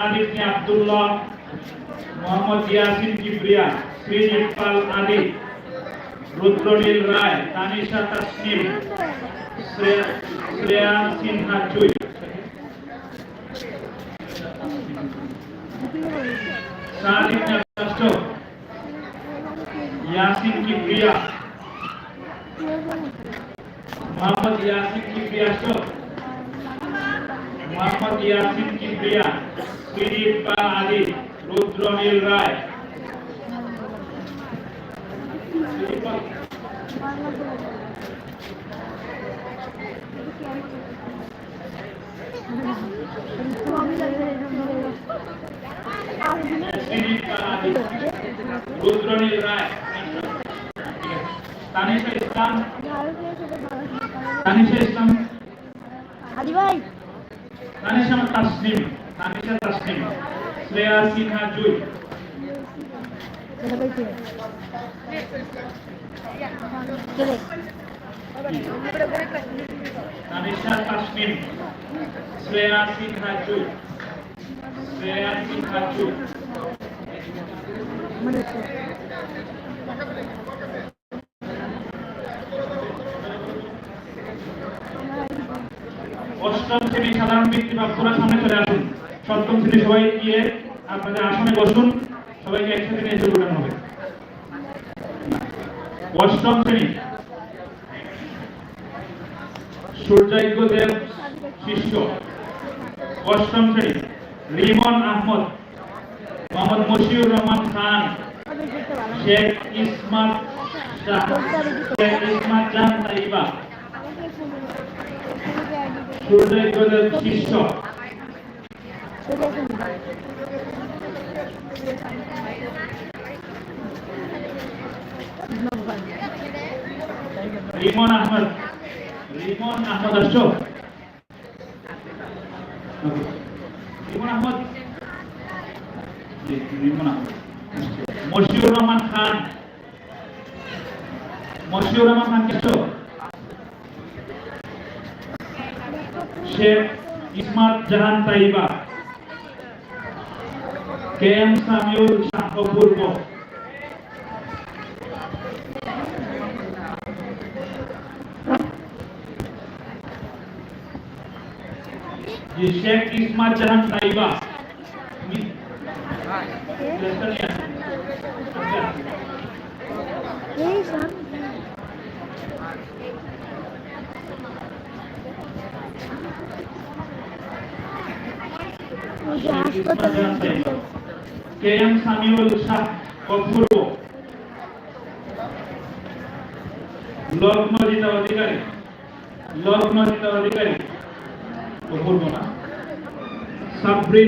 Adiknya Abdullah Muhammad Yasin Kibria Sri Adi Rudronil Rai Tanisha Tasnim Sreya Sinha Cuy Salimnya Tasto Yasin Kibria Muhammad Yasin Kibria Muhammad Yasin Kibria Srijit পাল আদি রুদ্রনীল রায়। রুদ্রনীল রায়। তানিশা ইসলাম। তানিশা ইসলাম। আদি ভাই। তানিশা তাসনিম। তানিশা তাসনিম শ্রেয়া সিনহা জুই তানিশা তাসনিম শ্রেয়া সিনহা জুই শ্রেয়া সিনহা জুই মানে অষ্টম শ্রেণি সাধারণ বৃত্তি প্রাপ্তরা সামনে চলে আসুন। সপ্তম শ্রেণি সবাই গিয়ে আপনাদের আসনে বসুন, সবাইকে একসাথে নিয়ে শুরু করানো হবে অষ্টম শ্রেণি। সূর্যাজ্ঞ দেব শিষ্য। অষ্টম শ্রেণি। রিমন আহমদ। মোহাম্মদ মশিউর রহমান খান। শেখ ইসমাত শেখ ইসমাত জাহান তাইবা সূর্যাজ্ঞ দেব শিষ্য। রিমন আহমদ। রিমন আহমদ, আসছো? রিমন আহমদ? রিমন আহমদ। মশিউর রহমান খান। মশিউর রহমান খান কেছো শেখ ইসমাত জাহান তাইবা। কে এম সামিউল শাহ পূর্ব ये शेख इस्मात जहान ताइबा তুমি লেটার নিয়ে আসো। K M Samiul Shah Apurba Lagnajita Adhikari. Lagnajita Adhikari. Apurba না। সাবরিন